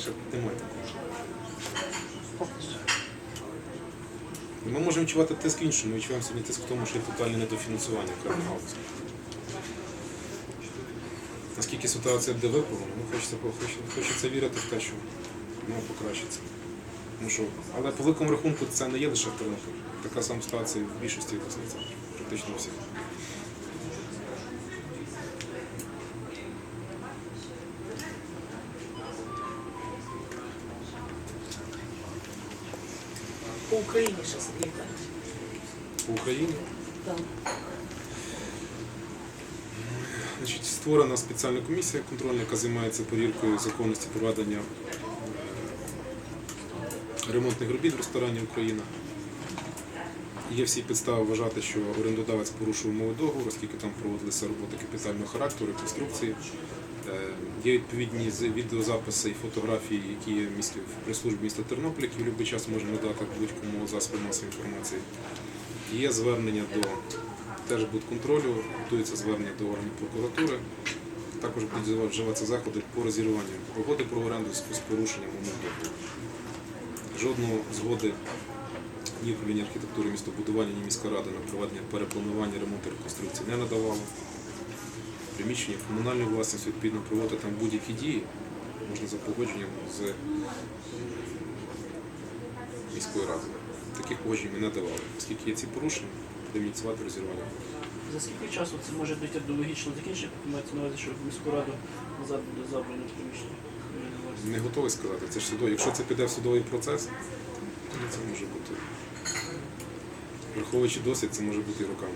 Ще немає такого. Ми можемо відчувати тиск іншому. Ми відчуваємо сьогодні тиск в тому, що є тотальне недофінансування окремих галузей. Наскільки ситуація буде виправлена, ну, хочеться, хочеться, хочеться вірити в те, що воно покращиться. Тому що, але по великому рахунку це не є лише в. Така сама ситуація в більшості обласних центрів, практично всіх. По Україні зараз літають. По Україні Так. Значить, створена спеціальна комісія контрольна, яка займається перевіркою законності проведення ремонтних робіт в ресторані Україна. Є всі підстави вважати, що орендодавець порушив умови договору, оскільки там проводилися роботи капітального характеру, реконструкції. Е, Є відповідні відеозаписи і фотографії, які є в прес-службі міста Тернопіль, які в будь-який час можна надати будь-кому засобу масової інформації. Є звернення до теж контролю, готується звернення до органів прокуратури. Також будуть вживатися заходи по розірванню угоди про оренду з порушенням умов договору. Жодного згоди ні управління архітектури містобудування, ні міська рада на проведення перепланування, ремонту реконструкції не надавало. Приміщення комунальної власності відповідно проводити там будь-які дії можна за погодженням з міською радою. Таких погоджень ми не давали. Оскільки є ці порушення, будемо ініціювати розірвання. За скільки часу це може дійти до логічного закінчення? Мається на увазі, що міську раду назад буде забрано приміщення. Не готовий сказати, це ж судовий. Якщо це піде в судовий процес, це може бути. Враховуючи досвід, це може бути і роками.